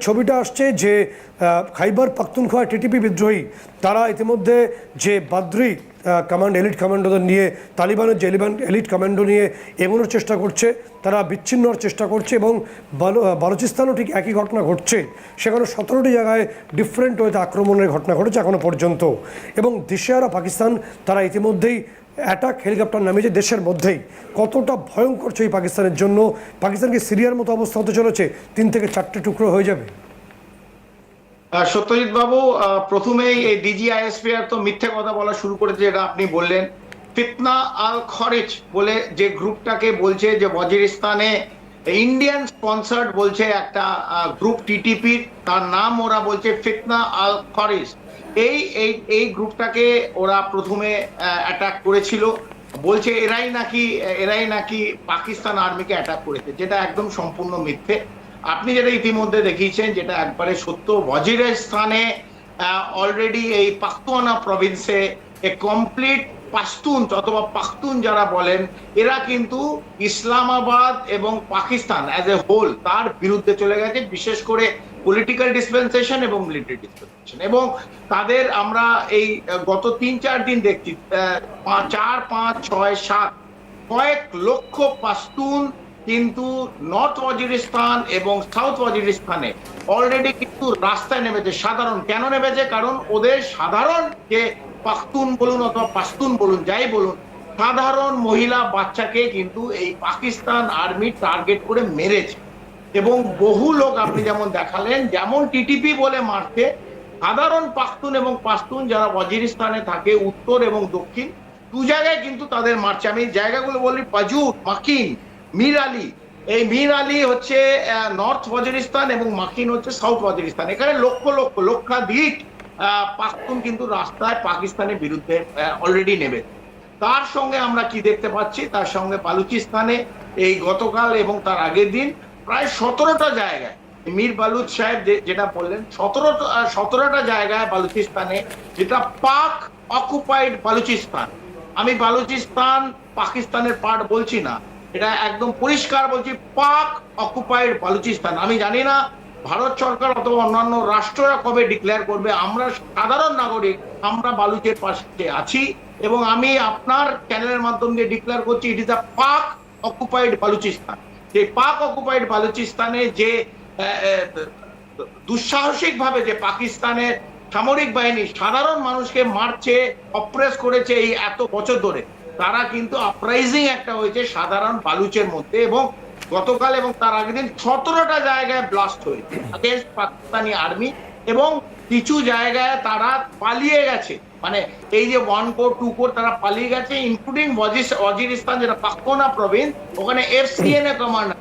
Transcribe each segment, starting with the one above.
ছবিটা আসছে যে খাইবার পাখতুনখোয়া টিটিপি বিদ্রোহী, তারা ইতিমধ্যে যে বাদ্রি কমান্ড এলিট কমান্ডোদের নিয়ে, তালিবানের যে এলিবান এলিট কমান্ডো নিয়ে এগোনোর চেষ্টা করছে, তারা বিচ্ছিন্ন হওয়ার চেষ্টা করছে এবং বালু- বালুচিস্তানও ঠিক একই ঘটনা ঘটছে। সেখানে সতেরোটি জায়গায় ডিফারেন্ট ওয়েতে আক্রমণের ঘটনা ঘটেছে এখনও পর্যন্ত। এবং দেশে দিশেহারা পাকিস্তান, তারা ইতিমধ্যেই অ্যাটাক হেলিকপ্টার নামিয়েছে দেশের মধ্যেই কতটা ভয়ঙ্কর ছবি পাকিস্তানের জন্য, পাকিস্তানকে সিরিয়ার মতো অবস্থা হতে চলেছে, তিন থেকে চারটে টুকরো হয়ে যাবে। সত্যজিৎ বাবু প্রথমেই এই ডিজিআইএসপিআর তো মিথ্যে কথা বলা শুরু করেছে যেটা আপনি বললেন। ফিতনা আল খরেজ বলে যে গ্রুপটাকে বলছে যে ওয়াজিরিস্তানে ইন্ডিয়ান স্পন্সার্ড বলছে একটা গ্রুপ টিটিপি তার নাম ওরা বলছে ফিতনা আল খরেজ এই এই এই গ্রুপটাকে ওরা প্রথমে অ্যাটাক করেছিল। বলছে এরাই নাকি এরাই নাকি পাকিস্তান আর্মিকে অ্যাটাক করেছে, যেটা একদম সম্পূর্ণ মিথ্যে। আপনি যেটা ইতিমধ্যে দেখিয়েছেন, যেটা একবারে সত্য, ওয়াজিরের স্থানে অলরেডি এই পাখতুয়ানা প্রভিন্সে এ কমপ্লিট পাশতুন, অথবা পাখতুন যারা বলেন, এরা কিন্তু ইসলামাবাদ এবং পাকিস্তান অ্যাজ এ হোল তার বিরুদ্ধে চলে গেছে, বিশেষ করে পলিটিক্যাল ডিসপেন্সেশন এবং মিলিটারি ডিসপেন্সেশন এবং তাদের আমরা এই গত তিন চার দিন দেখছি চার, পাঁচ, ছয়, সাত, কয়েক লক্ষ পাস্তুন কিন্তু নর্থ ওয়াজিরিস্তান এবং সাউথ ওয়াজিরিস্তানে অলরেডি কিন্তু রাস্তায় নেমেছে। সাধারণ কেন নেমেছে? কারণ ওদের সাধারণ যে পাখতুন বলুন অথবা পাস্তুন বলুন, যাই বলুন, সাধারণ মহিলা বাচ্চাকে কিন্তু এই পাকিস্তান আর্মি টার্গেট করে মেরেছে। এবং বহু লোক আপনি যেমন দেখালেন, যেমন টিটিপি বলে মারছে, সাধারণ পাখতুন এবং পাস্তুন যারা ওয়াজিরিস্তানে থাকে, উত্তর এবং দক্ষিণ, দু জায়গায় কিন্তু তাদের মারছে। আমি জায়গাগুলো বলি, পাজুর, মাকিন মীর আলী। এই মীর আলী হচ্ছে নর্থ ওয়াজিরিস্তান এবং মাকিন হচ্ছে সাউথ ওয়াজিরিস্তান এখানে লক্ষ লক্ষ, লক্ষাধিক পাখতুন কিন্তু রাস্তায় পাকিস্তানের বিরুদ্ধে অলরেডি নেবে তার সঙ্গে আমরা কি দেখতে পাচ্ছি? তার সঙ্গে বালুচিস্তানে এই গতকাল এবং তার আগের দিন প্রায় সতেরোটা জায়গায়, মীর বালুচ সাহেব যেটা বললেন সতেরোটা সতেরোটা জায়গায় বালুচিস্তানে যেটা পাক অকুপাইড বালুচিস্তান। আমি বালুচিস্তান পাকিস্তানের পার্ট বলছি না। এটা একদম পরিষ্কার বলছি, পাক অকুপাইড বালুচিস্তান। আমি জানি না, ভারত সরকার অথবা অন্যান্য রাষ্ট্ররা কবে ডিক্লেয়ার করবে, আমরা সাধারণ নাগরিক, আমরা বালুচের পাশে আছি, এবং আমি আপনার চ্যানেলের মাধ্যমে দিয়ে ডিক্লেয়ার করছি ইট ইজ আ পাক অকুপাইড বালুচিস্তান। যে পাক অকুপাইড বালুচিস্তানে যে দুঃসাহসিক ভাবে যে পাকিস্তানের সামরিক বাহিনী সাধারণ মানুষকে মারছে অপ্রেস করেছে এই এত বছর ধরে তারা কিন্তু আপরাইজিং একটা হয়েছে সাধারণ বালুচের মধ্যে এবং গতকাল এবং তার আগের দিন সতেরোটা জায়গায় ব্লাস্ট হয়েছে পাকিস্তানি আর্মি এবং কিছু জায়গায় তারা পালিয়ে গেছে। মানে এই যে ওয়ান কোর টু কোর তারা পালিয়ে গেছে ইনক্লুডিং ওয়াজিরিস্তান যেটা পাকোনা প্রভিন্স ওখানে এফসিএন এর কমান্ডার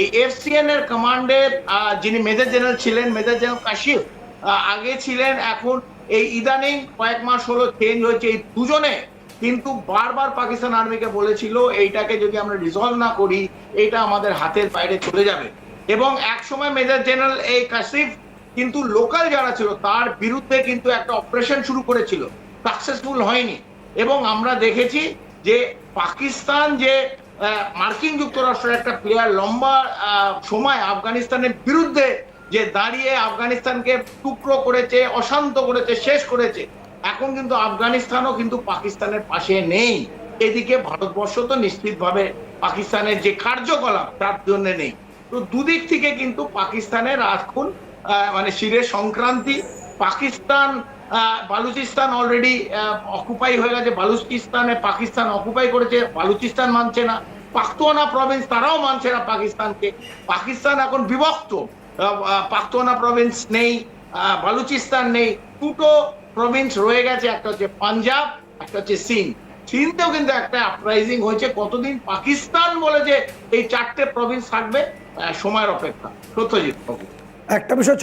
এই এফসিএন এর কমান্ডের যিনি মেজর জেনারেল ছিলেন মেজর জেনারেল কাশিফ আগে ছিলেন এখন এই ইদানিং কয়েক মাস হলো চেঞ্জ হয়েছে। এই দুজনে কিন্তু বারবার পাকিস্তান আর্মিকে বলেছিল, এইটাকে যদি আমরা রিজলভ না করি, এটা আমাদের হাতের বাইরে চলে যাবে। এবং এক সময় মেজর জেনারেল এই কাশিফ কিন্তু লোকাল যারা ছিল, তার বিরুদ্ধে কিন্তু একটা অপারেশন শুরু করেছিল। সাকসেসফুল হয়নি। এবং আমরা দেখেছি যে পাকিস্তান যে মার্কিন যুক্তরাষ্ট্রের একটা প্লেয়ার লম্বা সময় আফগানিস্তানের বিরুদ্ধে যে দাঁড়িয়ে আফগানিস্তানকে টুকরো করেছে, অশান্ত করেছে, শেষ করেছে এখন কিন্তু আফগানিস্তানও কিন্তু পাকিস্তানের পাশে নেই। এদিকে ভারতবর্ষ তো নিশ্চিতভাবে পাকিস্তানের যে কার্যকলাপ তার জন্য নেই। তো দুদিক থেকে কিন্তু পাকিস্তানের এখন মানে শিরের সংক্রান্তি পাকিস্তান বালুচিস্তান অলরেডি অকুপাই হয়ে গেছে বালুচিস্তানে পাকিস্তান অকুপাই করেছে বালুচিস্তান মানছে না। পাখতুয়ানা প্রভিন্স তারাও মানছে না পাকিস্তানকে। পাকিস্তান এখন বিভক্ত আহ, প্রভিন্স নেই বালুচিস্তান নেই। দুটো প্রভিন্স রয়ে গেছে, একটা হচ্ছে পাঞ্জাব, একটা হচ্ছে সিং সিন্ধেও কিন্তু একটা আপরাইজিং হয়েছে, কতদিন পাকিস্তান বলে যে এই চারটে প্রভিন্স থাকবে সময়ের অপেক্ষা। সত্যজিৎ একটা বিষয়